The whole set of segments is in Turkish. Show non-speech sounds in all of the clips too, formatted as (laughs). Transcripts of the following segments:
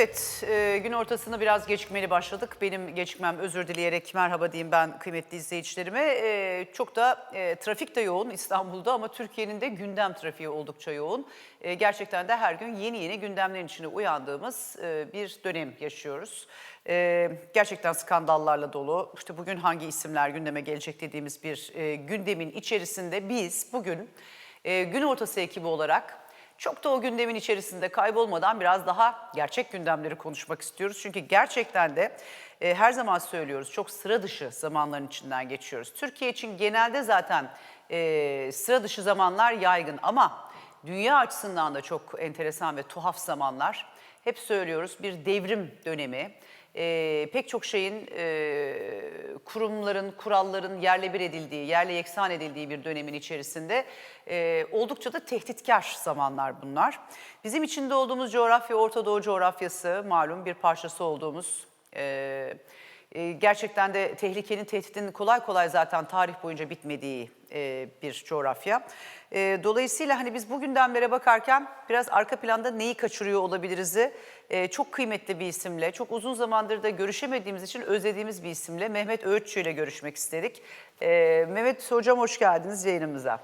Evet, e, gün ortasını biraz gecikmeli başladık. Benim gecikmem özür dileyerek merhaba diyeyim ben kıymetli izleyicilerime. E, çok da e, trafik de yoğun İstanbul'da ama Türkiye'nin de gündem trafiği oldukça yoğun. E, gerçekten de her gün yeni yeni gündemlerin içine uyandığımız e, bir dönem yaşıyoruz. E, gerçekten skandallarla dolu. İşte bugün hangi isimler gündeme gelecek dediğimiz bir e, gündemin içerisinde biz bugün e, gün ortası ekibi olarak çok da o gündemin içerisinde kaybolmadan biraz daha gerçek gündemleri konuşmak istiyoruz. Çünkü gerçekten de e, her zaman söylüyoruz çok sıra dışı zamanların içinden geçiyoruz. Türkiye için genelde zaten e, sıra dışı zamanlar yaygın ama dünya açısından da çok enteresan ve tuhaf zamanlar. Hep söylüyoruz bir devrim dönemi. E, pek çok şeyin e, kurumların, kuralların yerle bir edildiği, yerle yeksan edildiği bir dönemin içerisinde e, oldukça da tehditkar zamanlar bunlar. Bizim içinde olduğumuz coğrafya Orta Doğu coğrafyası malum bir parçası olduğumuz e, e, gerçekten de tehlikenin, tehditin kolay kolay zaten tarih boyunca bitmediği e, bir coğrafya. E, dolayısıyla hani biz bu gündemlere bakarken biraz arka planda neyi kaçırıyor olabiliriz'i e, çok kıymetli bir isimle, çok uzun zamandır da görüşemediğimiz için özlediğimiz bir isimle Mehmet Öğütçü ile görüşmek istedik. E, Mehmet Hocam hoş geldiniz yayınımıza.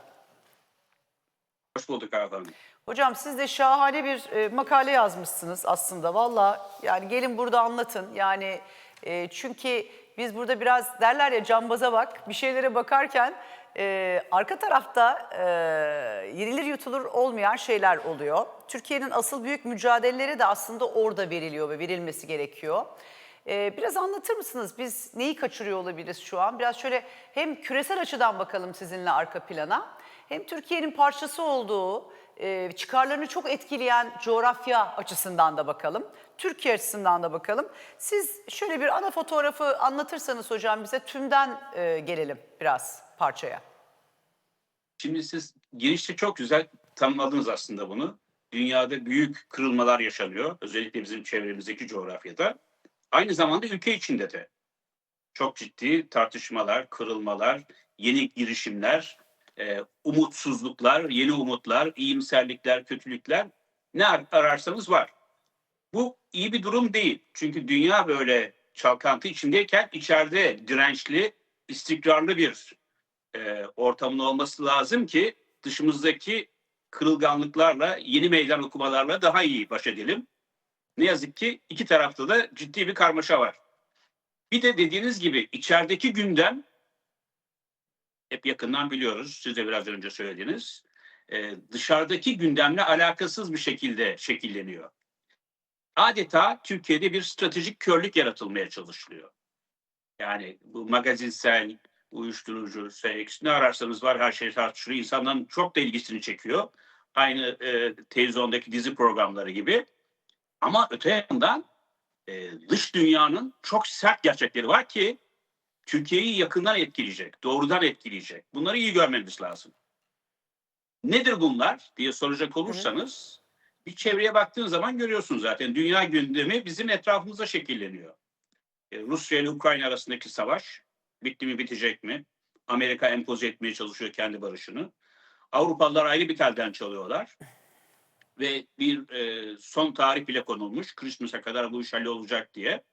Hoş bulduk efendim. Hocam siz de şahane bir e, makale yazmışsınız aslında. Valla yani gelin burada anlatın. Yani e, çünkü biz burada biraz derler ya cambaza bak bir şeylere bakarken e, arka tarafta e, yenilir yutulur olmayan şeyler oluyor. Türkiye'nin asıl büyük mücadeleleri de aslında orada veriliyor ve verilmesi gerekiyor. E, biraz anlatır mısınız? Biz neyi kaçırıyor olabiliriz şu an? Biraz şöyle hem küresel açıdan bakalım sizinle arka plana hem Türkiye'nin parçası olduğu, e, çıkarlarını çok etkileyen coğrafya açısından da bakalım. Türkiye açısından da bakalım. Siz şöyle bir ana fotoğrafı anlatırsanız hocam bize tümden e, gelelim biraz parçaya. Şimdi siz girişte çok güzel tanımladınız aslında bunu. Dünyada büyük kırılmalar yaşanıyor. Özellikle bizim çevremizdeki coğrafyada. Aynı zamanda ülke içinde de çok ciddi tartışmalar, kırılmalar, yeni girişimler, e, umutsuzluklar, yeni umutlar, iyimserlikler, kötülükler ne ar- ararsanız var. Bu iyi bir durum değil. Çünkü dünya böyle çalkantı içindeyken içeride dirençli, istikrarlı bir e, ortamın olması lazım ki dışımızdaki kırılganlıklarla, yeni meydan okumalarla daha iyi baş edelim. Ne yazık ki iki tarafta da ciddi bir karmaşa var. Bir de dediğiniz gibi içerideki gündem hep yakından biliyoruz. Siz de biraz önce söylediniz. Ee, dışarıdaki gündemle alakasız bir şekilde şekilleniyor. Adeta Türkiye'de bir stratejik körlük yaratılmaya çalışılıyor. Yani bu magazinsel, uyuşturucu, seks ne ararsanız var her şey tartışılıyor. İnsanların çok da ilgisini çekiyor. Aynı e, televizyondaki dizi programları gibi. Ama öte yandan e, dış dünyanın çok sert gerçekleri var ki Türkiye'yi yakından etkileyecek, doğrudan etkileyecek. Bunları iyi görmemiz lazım. Nedir bunlar diye soracak olursanız bir çevreye baktığın zaman görüyorsun zaten dünya gündemi bizim etrafımızda şekilleniyor. E, Rusya ile Ukrayna arasındaki savaş bitti mi bitecek mi? Amerika empoze etmeye çalışıyor kendi barışını. Avrupalılar ayrı bir telden çalıyorlar. Ve bir e, son tarih bile konulmuş. Christmas'a kadar bu iş olacak diye.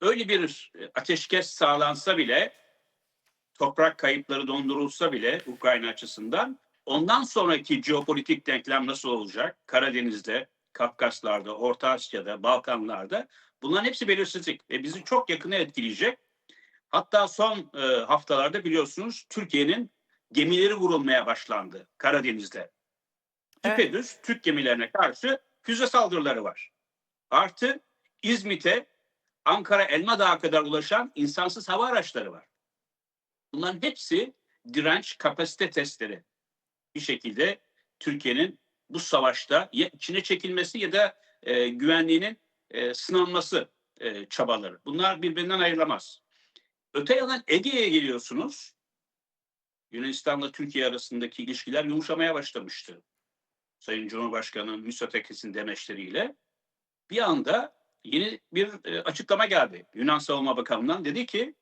Öyle bir e, ateşkes sağlansa bile toprak kayıpları dondurulsa bile Ukrayna açısından ondan sonraki jeopolitik denklem nasıl olacak? Karadeniz'de, Kafkaslar'da, Orta Asya'da, Balkanlar'da bunların hepsi belirsizlik ve bizi çok yakına etkileyecek. Hatta son e, haftalarda biliyorsunuz Türkiye'nin gemileri vurulmaya başlandı Karadeniz'de. Evet. Düpedüz Türk gemilerine karşı füze saldırıları var. Artı İzmit'e Ankara Elma Dağı kadar ulaşan insansız hava araçları var. Bunların hepsi direnç kapasite testleri. Bir şekilde Türkiye'nin bu savaşta ya içine çekilmesi ya da e, güvenliğinin e, sınanması e, çabaları. Bunlar birbirinden ayrılamaz. Öte yandan Ege'ye geliyorsunuz. Yunanistan'la Türkiye arasındaki ilişkiler yumuşamaya başlamıştı. Sayın Cumhurbaşkanı Mitsotakis'in demeçleriyle. Bir anda yeni bir e, açıklama geldi. Yunan Savunma Bakanı'ndan dedi ki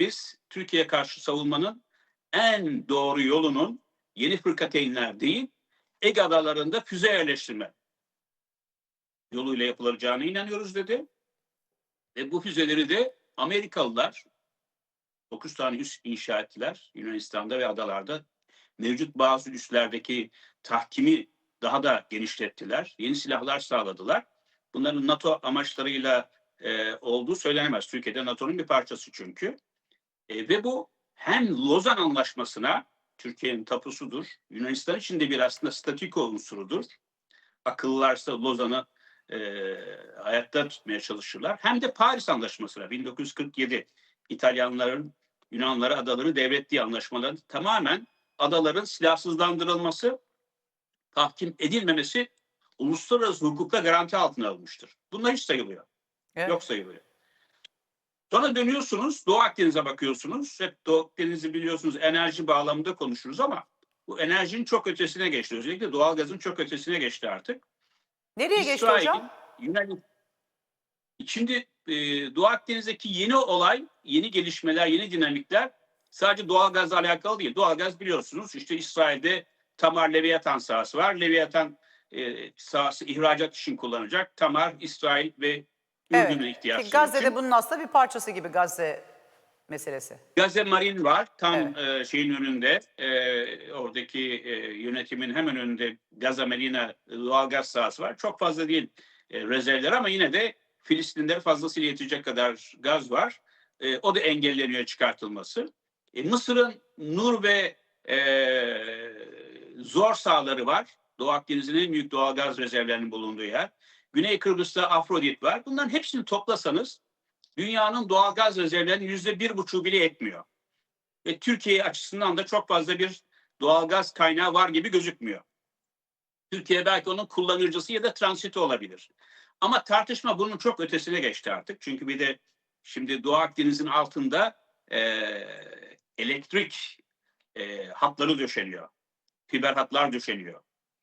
biz Türkiye'ye karşı savunmanın en doğru yolunun yeni fırkateynler değil Ege adalarında füze yerleştirme. yoluyla yapılacağına inanıyoruz dedi. Ve bu füzeleri de Amerikalılar 9 tane üs inşa ettiler Yunanistan'da ve adalarda. Mevcut bazı üslerdeki tahkimi daha da genişlettiler. Yeni silahlar sağladılar. Bunların NATO amaçlarıyla e, olduğu söylenemez. Türkiye'de NATO'nun bir parçası çünkü. E, ve bu hem Lozan Anlaşması'na Türkiye'nin tapusudur. Yunanistan için de bir aslında statiko unsurudur. Akıllılarsa Lozan'ı e, hayatta tutmaya çalışırlar. Hem de Paris Anlaşması'na 1947 İtalyanların Yunanlara adaları devrettiği anlaşmaların tamamen adaların silahsızlandırılması, tahkim edilmemesi uluslararası hukukla garanti altına alınmıştır. Bunlar hiç sayılıyor. Evet. Yok sayılıyor. Sonra dönüyorsunuz Doğu Akdeniz'e bakıyorsunuz. Hep Doğu Akdeniz'i biliyorsunuz enerji bağlamında konuşuruz ama bu enerjinin çok ötesine geçti. Özellikle doğalgazın çok ötesine geçti artık. Nereye geçti İsrail'in, hocam? Yunan Şimdi e, Doğu Akdeniz'deki yeni olay, yeni gelişmeler, yeni dinamikler sadece doğalgazla alakalı değil. Doğalgaz biliyorsunuz işte İsrail'de Tamar Leviathan sahası var. Leviathan e, sahası ihracat için kullanacak. Tamar, İsrail ve Ürdün'ün Evet. ihtiyaçları Ki Gazze'de için. bunun aslında bir parçası gibi Gazze meselesi. Gaze Marin var tam Evet. e, şeyin önünde e, oradaki e, yönetimin hemen önünde Gaza Marina doğalgaz sahası var. Çok fazla değil e, rezervler ama yine de Filistinlere fazlasıyla yetecek kadar gaz var. E, o da engelleniyor çıkartılması. E, Mısır'ın Nur ve e, Zor sahaları var. Doğu Akdeniz'in en büyük doğalgaz rezervlerinin bulunduğu yer. Güney Kıbrıs'ta Afrodit var. Bunların hepsini toplasanız dünyanın doğalgaz rezervlerinin yüzde bir buçuğu bile etmiyor. Ve Türkiye açısından da çok fazla bir doğalgaz kaynağı var gibi gözükmüyor. Türkiye belki onun kullanıcısı ya da transiti olabilir. Ama tartışma bunun çok ötesine geçti artık. Çünkü bir de şimdi Doğu Akdeniz'in altında e, elektrik e, hatları döşeniyor. Fiber hatlar döşeniyor.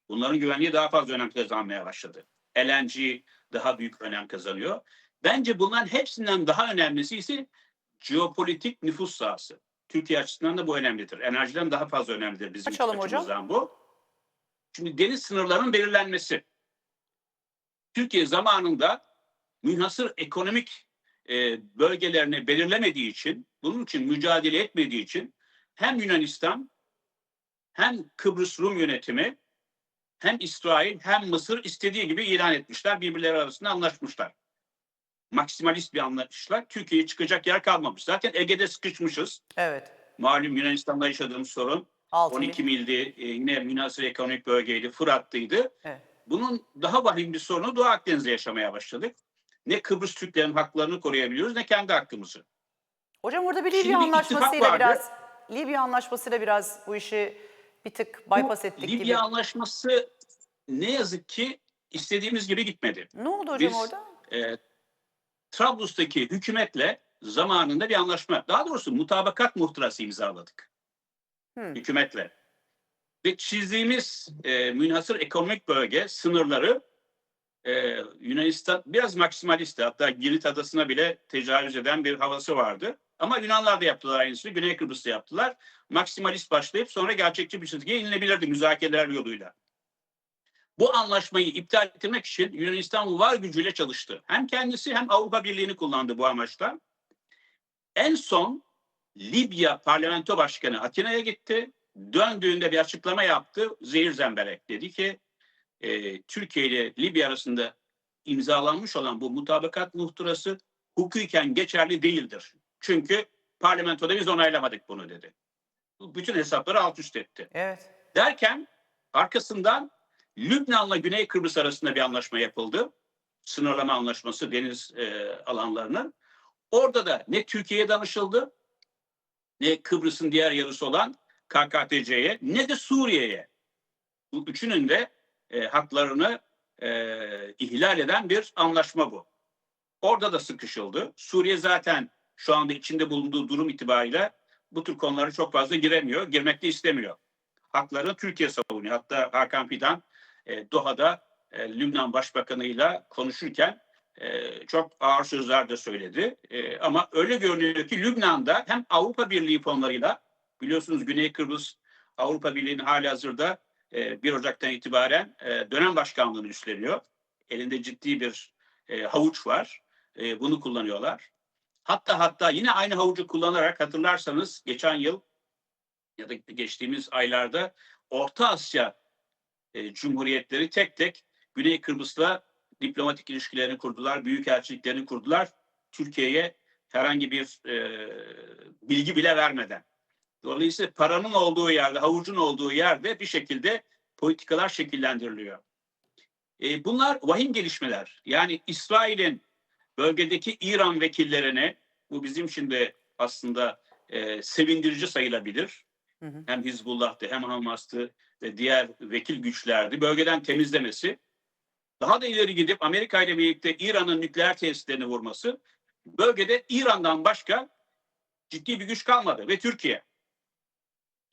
Bunların güvenliği daha fazla önem kazanmaya başladı. LNG daha büyük önem kazanıyor. Bence bunların hepsinden daha önemlisi ise jeopolitik nüfus sahası. Türkiye açısından da bu önemlidir. Enerjiden daha fazla önemlidir bizim Açalım hocam. açımızdan bu. Şimdi deniz sınırlarının belirlenmesi. Türkiye zamanında münhasır ekonomik e, bölgelerini belirlemediği için, bunun için mücadele etmediği için hem Yunanistan hem Kıbrıs Rum yönetimi hem İsrail hem Mısır istediği gibi ilan etmişler. Birbirleri arasında anlaşmışlar. Maksimalist bir anlaşmışlar. Türkiye'ye çıkacak yer kalmamış. Zaten Ege'de sıkışmışız. Evet. Malum Yunanistan'da yaşadığımız sorun 6 12 mildi. E, yine münhasır ekonomik bölgeydi. Fırat'tıydı. Evet. Bunun daha vahim bir sorunu Doğu Akdeniz'de yaşamaya başladık. Ne Kıbrıs Türklerin haklarını koruyabiliyoruz ne kendi hakkımızı. Hocam orada bir Libya anlaşmasıyla vardı. biraz Libya anlaşmasıyla biraz bu işi bir tık bypass Bu ettik Libya gibi. anlaşması ne yazık ki istediğimiz gibi gitmedi. Ne oldu hocam Biz- orada? e, Trablus'taki hükümetle zamanında bir anlaşma, daha doğrusu mutabakat muhtırası imzaladık. Hmm. Hükümetle. Ve çizdiğimiz e, münhasır ekonomik bölge sınırları e, Yunanistan biraz maksimalistti. Hatta Girit adasına bile tecavüz eden bir havası vardı. Ama Yunanlar da yaptılar aynısını. Güney Kıbrıs'ta yaptılar. Maksimalist başlayıp sonra gerçekçi bir çizgiye inilebilirdi müzakereler yoluyla. Bu anlaşmayı iptal ettirmek için Yunanistan var gücüyle çalıştı. Hem kendisi hem Avrupa Birliği'ni kullandı bu amaçla. En son Libya Parlamento Başkanı Atina'ya gitti. Döndüğünde bir açıklama yaptı. Zehir zemberek dedi ki e, Türkiye ile Libya arasında imzalanmış olan bu mutabakat muhtırası hukuken geçerli değildir. Çünkü parlamentoda biz onaylamadık bunu dedi. Bütün hesapları alt üst etti. Evet. Derken arkasından Lübnan'la Güney Kıbrıs arasında bir anlaşma yapıldı. Sınırlama anlaşması deniz e, alanlarının. Orada da ne Türkiye'ye danışıldı ne Kıbrıs'ın diğer yarısı olan KKTC'ye ne de Suriye'ye. Bu üçünün de e, haklarını e, ihlal eden bir anlaşma bu. Orada da sıkışıldı. Suriye zaten şu anda içinde bulunduğu durum itibariyle bu tür konulara çok fazla giremiyor, girmek de istemiyor haklarını Türkiye savunuyor. Hatta Hakan Fidan e, Doha'da e, Lübnan Başbakanı'yla konuşurken e, çok ağır sözler de söyledi. E, ama öyle görünüyor ki Lübnan'da hem Avrupa Birliği fonlarıyla biliyorsunuz Güney Kıbrıs Avrupa Birliği'nin hali hazırda e, 1 Ocak'tan itibaren e, dönem başkanlığını üstleniyor. Elinde ciddi bir e, havuç var. E, bunu kullanıyorlar. Hatta hatta yine aynı havucu kullanarak hatırlarsanız geçen yıl ya da geçtiğimiz aylarda Orta Asya e, cumhuriyetleri tek tek Güney Kıbrıs'la diplomatik ilişkilerini kurdular, büyükelçiliklerini kurdular. Türkiye'ye herhangi bir e, bilgi bile vermeden. Dolayısıyla paranın olduğu yerde, havucun olduğu yerde bir şekilde politikalar şekillendiriliyor. E, bunlar vahim gelişmeler. Yani İsrail'in bölgedeki İran vekillerine, bu bizim için de aslında e, sevindirici sayılabilir. Hı hı. Hem Hizbullah'tı hem Hamas'tı ve diğer vekil güçlerdi. Bölgeden temizlemesi. Daha da ileri gidip Amerika ile birlikte İran'ın nükleer tesislerini vurması. Bölgede İran'dan başka ciddi bir güç kalmadı ve Türkiye.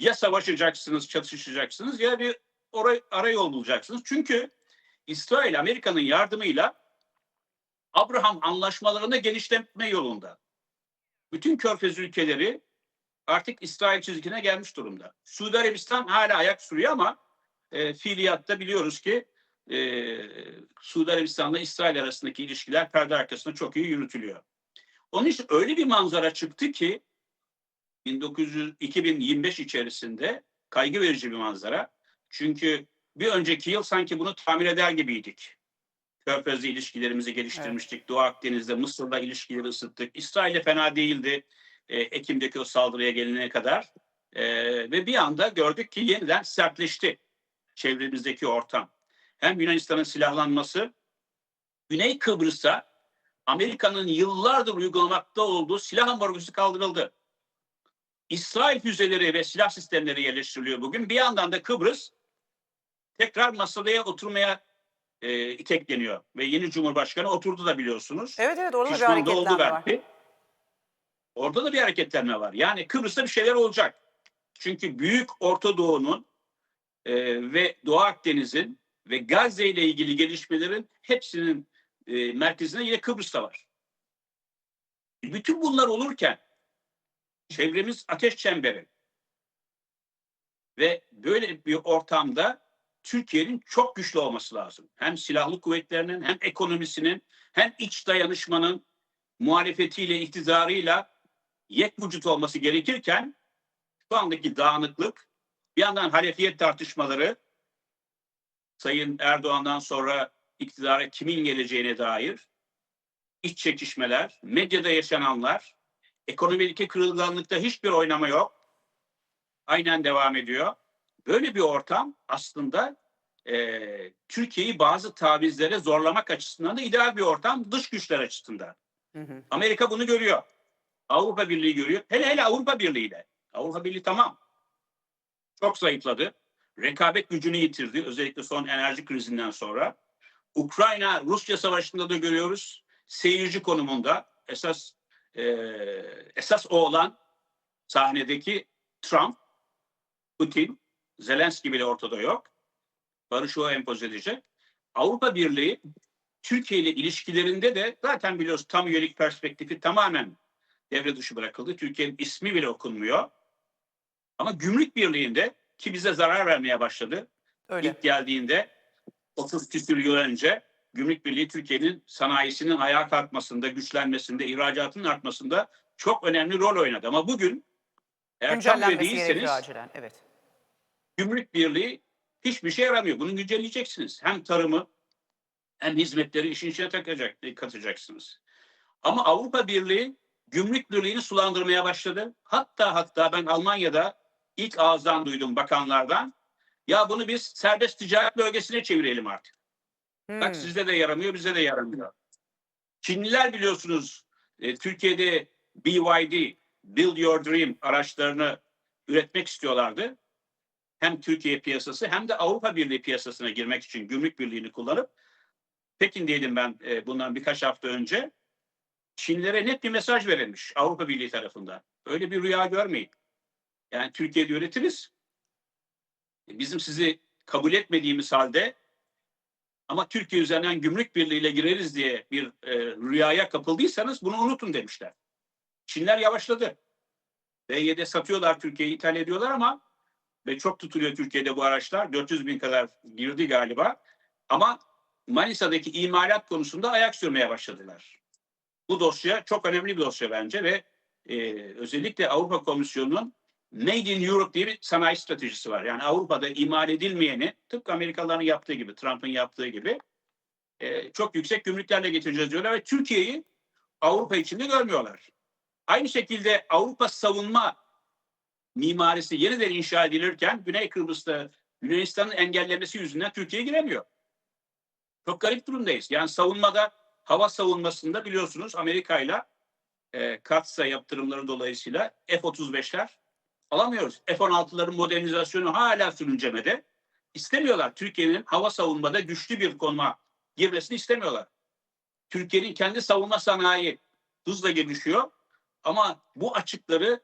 Ya savaşacaksınız, çatışacaksınız ya bir oray, ara yol bulacaksınız. Çünkü İsrail Amerika'nın yardımıyla Abraham anlaşmalarını genişletme yolunda. Bütün körfez ülkeleri artık İsrail çizgine gelmiş durumda. Suudi Arabistan hala ayak sürüyor ama e, fiiliyatta biliyoruz ki e, Suudi Arabistan'la İsrail arasındaki ilişkiler perde arkasında çok iyi yürütülüyor. Onun için öyle bir manzara çıktı ki 1900, 2025 içerisinde kaygı verici bir manzara. Çünkü bir önceki yıl sanki bunu tamir eder gibiydik. Körfez'le ilişkilerimizi geliştirmiştik. Doğu Akdeniz'de Mısır'la ilişkileri ısıttık. İsrail'le fena değildi. e, Ekim'deki o saldırıya gelinene kadar. E, ve bir anda gördük ki yeniden sertleşti çevremizdeki ortam. Hem Yunanistan'ın silahlanması, Güney Kıbrıs'a Amerika'nın yıllardır uygulamakta olduğu silah ambargosu kaldırıldı. İsrail füzeleri ve silah sistemleri yerleştiriliyor bugün. Bir yandan da Kıbrıs tekrar masaya oturmaya e, itekleniyor. Ve yeni Cumhurbaşkanı oturdu da biliyorsunuz. Evet evet orada da bir oldu hareketlenme var. belki. Orada da bir hareketlenme var. Yani Kıbrıs'ta bir şeyler olacak. Çünkü Büyük Orta Doğu'nun e, ve Doğu Akdeniz'in ve Gazze ile ilgili gelişmelerin hepsinin e, merkezinde yine Kıbrıs'ta var. Bütün bunlar olurken çevremiz ateş çemberi ve böyle bir ortamda Türkiye'nin çok güçlü olması lazım. Hem silahlı kuvvetlerinin hem ekonomisinin hem iç dayanışmanın muhalefetiyle, iktidarıyla yek vücut olması gerekirken şu andaki dağınıklık bir yandan halefiyet tartışmaları Sayın Erdoğan'dan sonra iktidara kimin geleceğine dair iç çekişmeler, medyada yaşananlar, ekonomideki kırılganlıkta hiçbir oynama yok. Aynen devam ediyor. Böyle bir ortam aslında e, Türkiye'yi bazı tavizlere zorlamak açısından da ideal bir ortam dış güçler açısından. Hı hı. Amerika bunu görüyor. Avrupa Birliği görüyor. Hele hele Avrupa Birliği de. Avrupa Birliği tamam. Çok zayıfladı. Rekabet gücünü yitirdi. Özellikle son enerji krizinden sonra. Ukrayna Rusya savaşında da görüyoruz. Seyirci konumunda esas e, esas o olan sahnedeki Trump, Putin, Zelenski bile ortada yok. Barışı o empoze edecek. Avrupa Birliği Türkiye ile ilişkilerinde de zaten biliyoruz tam üyelik perspektifi tamamen devre dışı bırakıldı. Türkiye'nin ismi bile okunmuyor. Ama gümrük birliğinde ki bize zarar vermeye başladı. Öyle. İlk geldiğinde 30 küsür yıl önce Gümrük Birliği Türkiye'nin sanayisinin ayağa kalkmasında, güçlenmesinde, ihracatının artmasında çok önemli rol oynadı. Ama bugün Güncellenmesi gerekiyor değilseniz acilen. Evet. Gümrük Birliği hiçbir şey yaramıyor. Bunu güncelleyeceksiniz. Hem tarımı hem hizmetleri işin içine takacak, katacaksınız. Ama Avrupa Birliği Gümrük Birliği'ni sulandırmaya başladı. Hatta hatta ben Almanya'da ilk ağızdan duydum bakanlardan. Ya bunu biz serbest ticaret bölgesine çevirelim artık. Hmm. Bak sizde de yaramıyor, bize de yaramıyor. Çinliler biliyorsunuz e, Türkiye'de BYD, Build Your Dream araçlarını üretmek istiyorlardı. Hem Türkiye piyasası hem de Avrupa Birliği piyasasına girmek için gümrük birliğini kullanıp Pekin'deydim ben e, bundan birkaç hafta önce. Çinlere net bir mesaj verilmiş Avrupa Birliği tarafından. Öyle bir rüya görmeyin. Yani Türkiye'de üretiriz. E, Bizim sizi kabul etmediğimiz halde ama Türkiye üzerinden gümrük birliğiyle gireriz diye bir e, rüyaya kapıldıysanız bunu unutun demişler. Çinler yavaşladı. B7'de satıyorlar Türkiye'yi ithal ediyorlar ama ve çok tutuluyor Türkiye'de bu araçlar. 400 bin kadar girdi galiba. Ama Manisa'daki imalat konusunda ayak sürmeye başladılar. Bu dosya çok önemli bir dosya bence ve e, özellikle Avrupa Komisyonu'nun Made in Europe diye bir sanayi stratejisi var. Yani Avrupa'da imal edilmeyeni tıpkı Amerikalıların yaptığı gibi, Trump'ın yaptığı gibi e, çok yüksek gümrüklerle getireceğiz diyorlar ve Türkiye'yi Avrupa içinde görmüyorlar. Aynı şekilde Avrupa savunma mimarisi yeniden inşa edilirken Güney Kıbrıs'ta Yunanistan'ın engellemesi yüzünden Türkiye giremiyor. Çok garip durumdayız. Yani savunmada, hava savunmasında biliyorsunuz Amerika ile katsa yaptırımları dolayısıyla F-35'ler alamıyoruz. F-16'ların modernizasyonu hala sürüncemede. İstemiyorlar. Türkiye'nin hava savunmada güçlü bir konuma girmesini istemiyorlar. Türkiye'nin kendi savunma sanayi hızla gelişiyor. Ama bu açıkları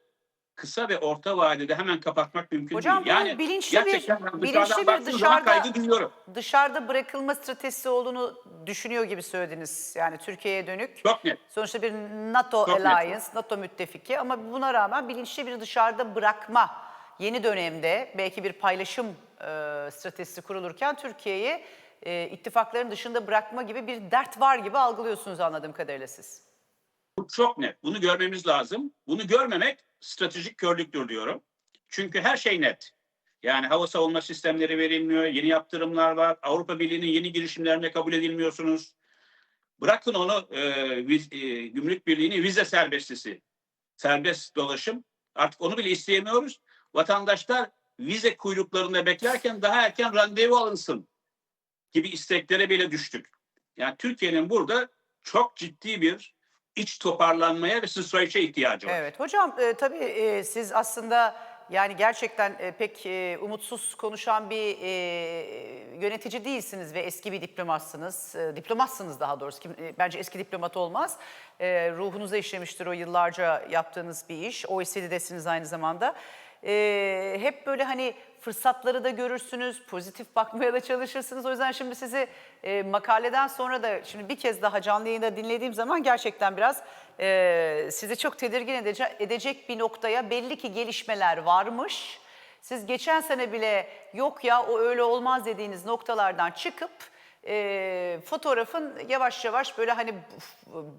kısa ve orta vadede hemen kapatmak mümkün Hocam değil. Yani bilinçli bir- gerçekten bilinçli bir dışarıda- kaygı duyuyorum. Dışarıda bırakılma stratejisi olduğunu düşünüyor gibi söylediniz. Yani Türkiye'ye dönük. Çok net. Sonuçta bir NATO Çok net. alliance, NATO müttefiki ama buna rağmen bilinçli bir dışarıda bırakma yeni dönemde belki bir paylaşım e, stratejisi kurulurken Türkiye'yi e, ittifakların dışında bırakma gibi bir dert var gibi algılıyorsunuz anladığım kadarıyla siz. Bu çok net. Bunu görmemiz lazım. Bunu görmemek stratejik körlüktür diyorum. Çünkü her şey net. Yani hava savunma sistemleri verilmiyor, yeni yaptırımlar var, Avrupa Birliği'nin yeni girişimlerine kabul edilmiyorsunuz. Bırakın onu e, viz- e, Gümrük Birliği'nin vize serbestisi, serbest dolaşım. Artık onu bile isteyemiyoruz. Vatandaşlar vize kuyruklarında beklerken daha erken randevu alınsın gibi isteklere bile düştük. Yani Türkiye'nin burada çok ciddi bir iç toparlanmaya ve sıçrayışa ihtiyacı var. Evet hocam e, tabii e, siz aslında yani gerçekten e, pek e, umutsuz konuşan bir e, yönetici değilsiniz ve eski bir diplomatsınız. E, diplomatsınız daha doğrusu. Kim, e, bence eski diplomat olmaz. E, ruhunuza işlemiştir o yıllarca yaptığınız bir iş. OECD'desiniz aynı zamanda. E, hep böyle hani fırsatları da görürsünüz, pozitif bakmaya da çalışırsınız. O yüzden şimdi sizi e, makaleden sonra da şimdi bir kez daha canlı yayında dinlediğim zaman gerçekten biraz e, sizi çok tedirgin edece- edecek bir noktaya belli ki gelişmeler varmış. Siz geçen sene bile yok ya o öyle olmaz dediğiniz noktalardan çıkıp e, fotoğrafın yavaş yavaş böyle hani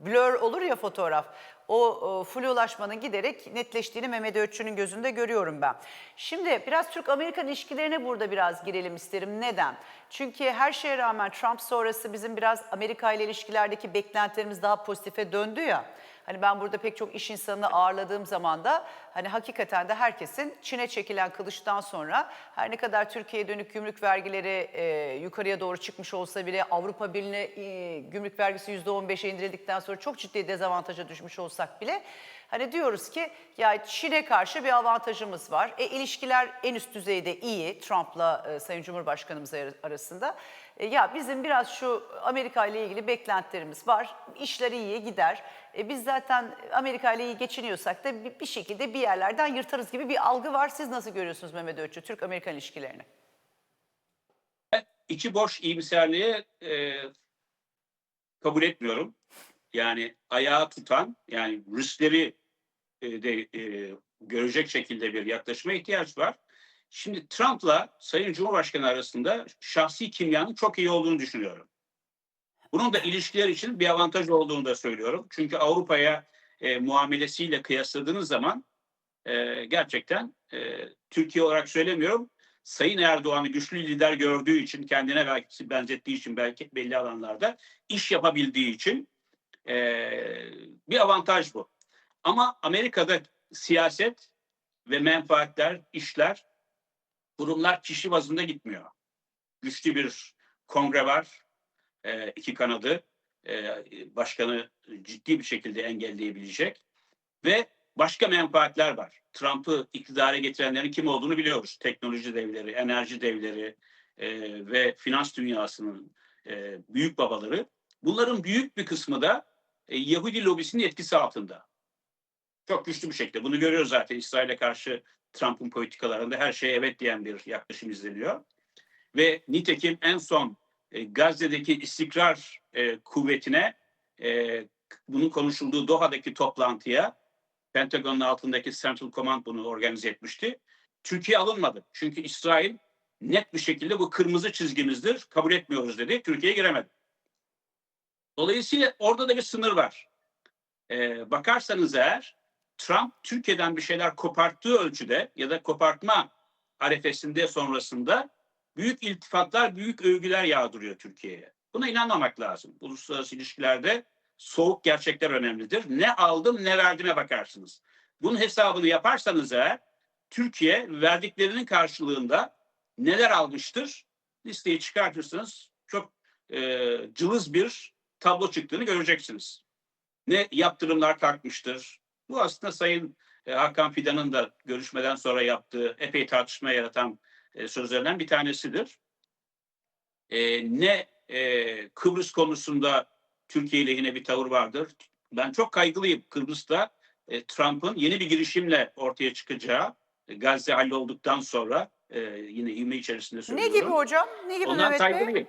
blur olur ya fotoğraf. O e, flulaşmanın giderek netleştiğini Mehmet Öğütçü'nün gözünde görüyorum ben. Şimdi biraz Türk-Amerikan ilişkilerine burada biraz girelim isterim. Neden? Çünkü her şeye rağmen Trump sonrası bizim biraz Amerika ile ilişkilerdeki beklentilerimiz daha pozitife döndü ya. Hani ben burada pek çok iş insanını ağırladığım zaman da hani hakikaten de herkesin Çin'e çekilen kılıçtan sonra her ne kadar Türkiye'ye dönük gümrük vergileri e, yukarıya doğru çıkmış olsa bile Avrupa Birliği'ne e, gümrük vergisi %15'e indirildikten sonra çok ciddi dezavantaja düşmüş olsak bile hani diyoruz ki ya Çin'e karşı bir avantajımız var. E, ilişkiler en üst düzeyde iyi Trump'la e, Sayın Cumhurbaşkanımız ar- arasında. E, ya bizim biraz şu Amerika ile ilgili beklentilerimiz var. İşler iyiye gider. E, biz zaten Amerika ile iyi geçiniyorsak da bir, şekilde bir yerlerden yırtarız gibi bir algı var. Siz nasıl görüyorsunuz Mehmet Öğütçü Türk-Amerikan ilişkilerini? içi boş iyimserliği e, kabul etmiyorum. Yani ayağı tutan, yani riskleri e, de e, görecek şekilde bir yaklaşıma ihtiyaç var. Şimdi Trump'la Sayın Cumhurbaşkanı arasında şahsi kimyanın çok iyi olduğunu düşünüyorum. Bunun da ilişkiler için bir avantaj olduğunu da söylüyorum. Çünkü Avrupa'ya e, muamelesiyle kıyasladığınız zaman e, gerçekten e, Türkiye olarak söylemiyorum. Sayın Erdoğan'ı güçlü lider gördüğü için, kendine belki benzettiği için belki belli alanlarda iş yapabildiği için e, bir avantaj bu. Ama Amerika'da siyaset ve menfaatler, işler, kurumlar kişi bazında gitmiyor. Güçlü bir kongre var, e, iki kanadı, e, başkanı ciddi bir şekilde engelleyebilecek ve başka menfaatler var. Trump'ı iktidara getirenlerin kim olduğunu biliyoruz. Teknoloji devleri, enerji devleri e, ve finans dünyasının e, büyük babaları. Bunların büyük bir kısmı da e, Yahudi lobisinin etkisi altında. Çok güçlü bir şekilde. Bunu görüyoruz zaten İsrail'e karşı Trump'ın politikalarında her şeye evet diyen bir yaklaşım izleniyor. Ve nitekim en son e, Gazze'deki istikrar e, kuvvetine e, bunun konuşulduğu Doha'daki toplantıya Pentagon'un altındaki Central Command bunu organize etmişti. Türkiye alınmadı. Çünkü İsrail net bir şekilde bu kırmızı çizgimizdir, kabul etmiyoruz dedi. Türkiye giremedi. Dolayısıyla orada da bir sınır var. Ee, bakarsanız eğer Trump Türkiye'den bir şeyler koparttığı ölçüde ya da kopartma arefesinde sonrasında büyük iltifatlar, büyük övgüler yağdırıyor Türkiye'ye. Buna inanmamak lazım. Uluslararası ilişkilerde soğuk gerçekler önemlidir. Ne aldım ne verdime bakarsınız. Bunun hesabını yaparsanız eğer Türkiye verdiklerinin karşılığında neler almıştır? Listeyi çıkartırsınız. Çok e, cılız bir tablo çıktığını göreceksiniz. Ne yaptırımlar kalkmıştır. Bu aslında Sayın e, Hakan Fidan'ın da görüşmeden sonra yaptığı epey tartışma yaratan e, sözlerinden bir tanesidir. E, ne Kıbrıs konusunda Türkiye lehine bir tavır vardır. Ben çok kaygılıyım Kıbrıs'ta Trump'ın yeni bir girişimle ortaya çıkacağı Gazze hallolduktan sonra yine ivme içerisinde Ne söylüyorum. gibi hocam? Ne gibi Ondan Mehmet kaygılıyım.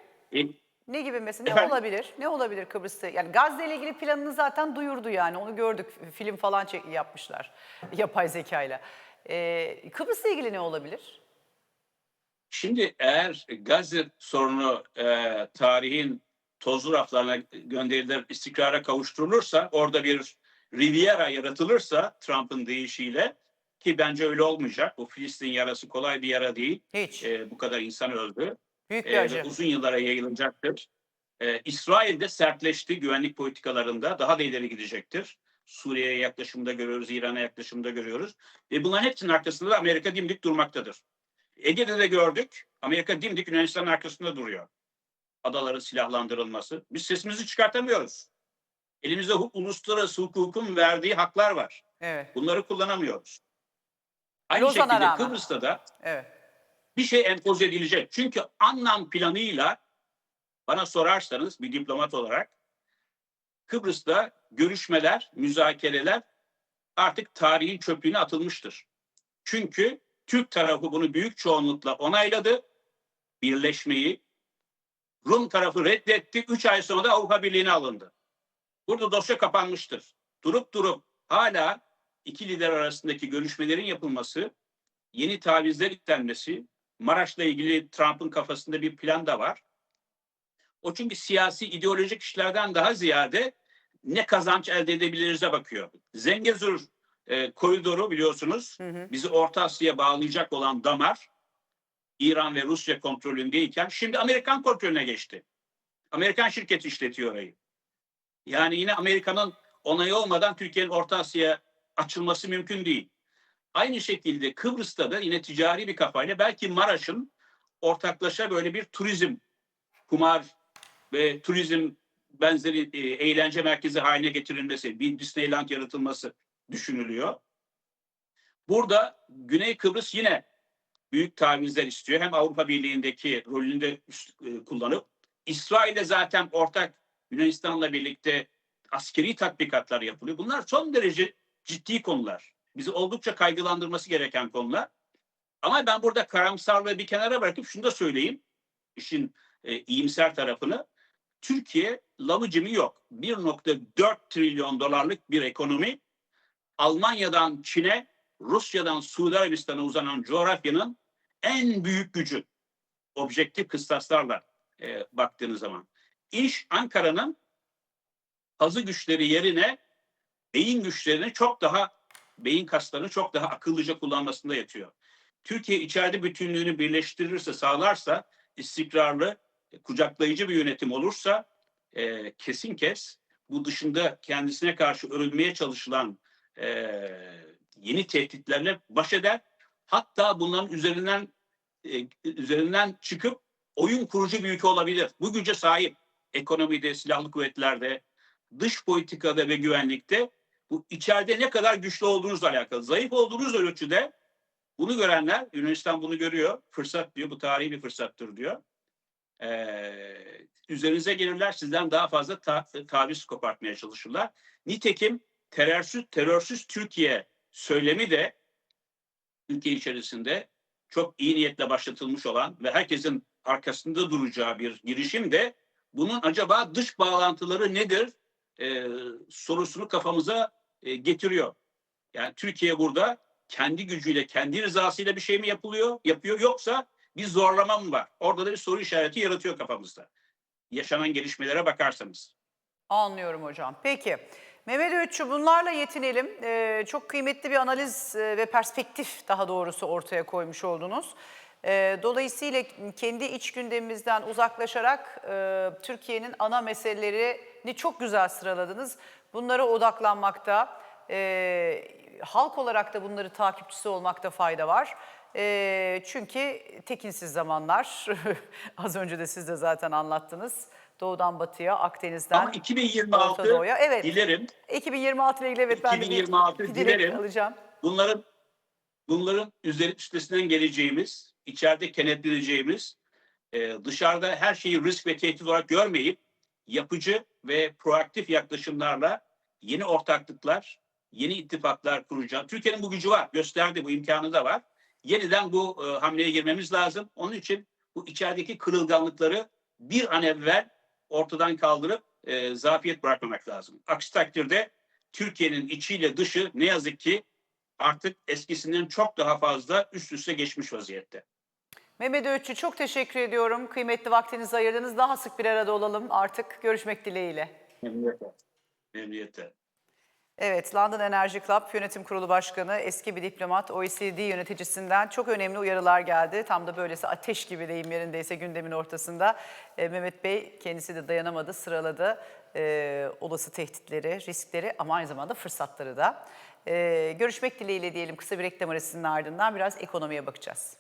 Ne gibi mesela? Ne Efendim? olabilir? Ne olabilir Kıbrıs'ta? Yani Gazze ile ilgili planını zaten duyurdu yani. Onu gördük. Film falan çek yapmışlar. (laughs) Yapay zekayla. Ee, Kıbrıs'la ilgili ne olabilir? Şimdi eğer Gazze sorunu e, tarihin tozlu raflarına gönderilir, istikrara kavuşturulursa, orada bir Riviera yaratılırsa Trump'ın deyişiyle ki bence öyle olmayacak. Bu Filistin yarası kolay bir yara değil. Hiç. E, bu kadar insan öldü. Büyük bir E, acı. uzun yıllara yayılacaktır. E, İsrail de sertleşti güvenlik politikalarında. Daha da ileri gidecektir. Suriye'ye yaklaşımda görüyoruz, İran'a yaklaşımda görüyoruz. Ve bunların hepsinin arkasında da Amerika dimdik durmaktadır. Ege'de de gördük. Amerika dimdik Yunanistan'ın arkasında duruyor. Adaların silahlandırılması. Biz sesimizi çıkartamıyoruz. Elimizde uluslararası hukukun verdiği haklar var. Evet. Bunları kullanamıyoruz. Aynı Lozan'a şekilde rağmen. Kıbrıs'ta da Evet. Bir şey empoze edilecek. Çünkü Annan planıyla bana sorarsanız bir diplomat olarak Kıbrıs'ta görüşmeler, müzakereler artık tarihin çöplüğüne atılmıştır. Çünkü Türk tarafı bunu büyük çoğunlukla onayladı. Birleşmeyi. Rum tarafı reddetti. Üç ay sonra da Avrupa Birliği'ne alındı. Burada dosya kapanmıştır. Durup durup hala iki lider arasındaki görüşmelerin yapılması, yeni tavizler istenmesi, Maraş'la ilgili Trump'ın kafasında bir plan da var. O çünkü siyasi ideolojik işlerden daha ziyade ne kazanç elde edebiliriz'e bakıyor. Zengezur e, koridoru biliyorsunuz Hı hı. bizi Orta Asya'ya bağlayacak olan damar İran ve Rusya kontrolündeyken şimdi Amerikan kontrolüne geçti. Amerikan şirketi işletiyor orayı. Yani yine Amerika'nın onayı olmadan Türkiye'nin Orta Asya'ya açılması mümkün değil. Aynı şekilde Kıbrıs'ta da yine ticari bir kafayla belki Maraş'ın ortaklaşa böyle bir turizm, kumar ve turizm benzeri e, eğlence merkezi haline getirilmesi, bir Disneyland yaratılması düşünülüyor. Burada Güney Kıbrıs yine büyük tavizler istiyor. Hem Avrupa Birliği'ndeki rolünü de e, kullanıp İsrail'de zaten ortak Yunanistan'la birlikte askeri tatbikatlar yapılıyor. Bunlar son derece ciddi konular. Bizi oldukça kaygılandırması gereken konular. Ama ben burada karamsarlığı bir kenara bırakıp şunu da söyleyeyim. İşin e, iyimser tarafını. Türkiye lavıcımı yok. 1.4 trilyon dolarlık bir ekonomi. Almanya'dan Çin'e, Rusya'dan Suudi Arabistan'a uzanan coğrafyanın en büyük gücü. Objektif kıstaslarla e, baktığınız zaman. İş Ankara'nın hazı güçleri yerine beyin güçlerini çok daha, beyin kaslarını çok daha akıllıca kullanmasında yatıyor. Türkiye içeride bütünlüğünü birleştirirse, sağlarsa, istikrarlı, e, kucaklayıcı bir yönetim olursa e, kesin kes bu dışında kendisine karşı örülmeye çalışılan e, yeni tehditlerle baş eder. Hatta bunların üzerinden e, üzerinden çıkıp oyun kurucu bir ülke olabilir. Bu güce sahip ekonomide, silahlı kuvvetlerde, dış politikada ve güvenlikte bu içeride ne kadar güçlü olduğunuzla alakalı. Zayıf olduğunuz ölçüde bunu görenler, Yunanistan bunu görüyor, fırsat diyor, bu tarihi bir fırsattır diyor. Ee, üzerinize gelirler, sizden daha fazla ta- taviz kopartmaya çalışırlar. Nitekim terörsüz, terörsüz Türkiye söylemi de ülke içerisinde çok iyi niyetle başlatılmış olan ve herkesin arkasında duracağı bir girişim de bunun acaba dış bağlantıları nedir e, sorusunu kafamıza e, getiriyor. Yani Türkiye burada kendi gücüyle, kendi rızasıyla bir şey mi yapılıyor, yapıyor yoksa bir zorlama mı var? Orada da bir soru işareti yaratıyor kafamızda. Yaşanan gelişmelere bakarsanız. Anlıyorum hocam. Peki. Mehmet Öğütçü bunlarla yetinelim. Ee, çok kıymetli bir analiz e, ve perspektif daha doğrusu ortaya koymuş oldunuz. Ee, dolayısıyla kendi iç gündemimizden uzaklaşarak e, Türkiye'nin ana meselelerini çok güzel sıraladınız. Bunlara odaklanmakta, e, halk olarak da bunları takipçisi olmakta fayda var. E, çünkü tekinsiz zamanlar, (laughs) az önce de siz de zaten anlattınız. Doğudan batıya, Akdeniz'den Ama 2026 Orta Doğu'ya. Evet. dilerim 2026 ile ilgili evet ben de bir- 2026 dilerim. alacağım. bunların bunların üzeri üstesinden geleceğimiz, içeride kenetleneceğimiz, e, dışarıda her şeyi risk ve tehdit olarak görmeyip yapıcı ve proaktif yaklaşımlarla yeni ortaklıklar, yeni ittifaklar kuracağız. Türkiye'nin bu gücü var, gösterdi bu imkanı da var. Yeniden bu e, hamleye girmemiz lazım. Onun için bu içerideki kırılganlıkları bir an evvel ortadan kaldırıp e, zafiyet bırakmamak lazım. Aksi takdirde Türkiye'nin içiyle dışı ne yazık ki artık eskisinden çok daha fazla üst üste geçmiş vaziyette. Mehmet Öğütçü çok teşekkür ediyorum. Kıymetli vaktinizi ayırdınız. Daha sık bir arada olalım artık. Görüşmek dileğiyle. Memnuniyetle. Memnuniyetle. Evet, London Energy Club Yönetim Kurulu Başkanı, eski bir diplomat, OECD yöneticisinden çok önemli uyarılar geldi. Tam da böylesi ateş gibi deyim yerindeyse gündemin ortasında. E, Mehmet Bey kendisi de dayanamadı, sıraladı e, olası tehditleri, riskleri ama aynı zamanda fırsatları da. E, görüşmek dileğiyle diyelim kısa bir reklam arasının ardından biraz ekonomiye bakacağız.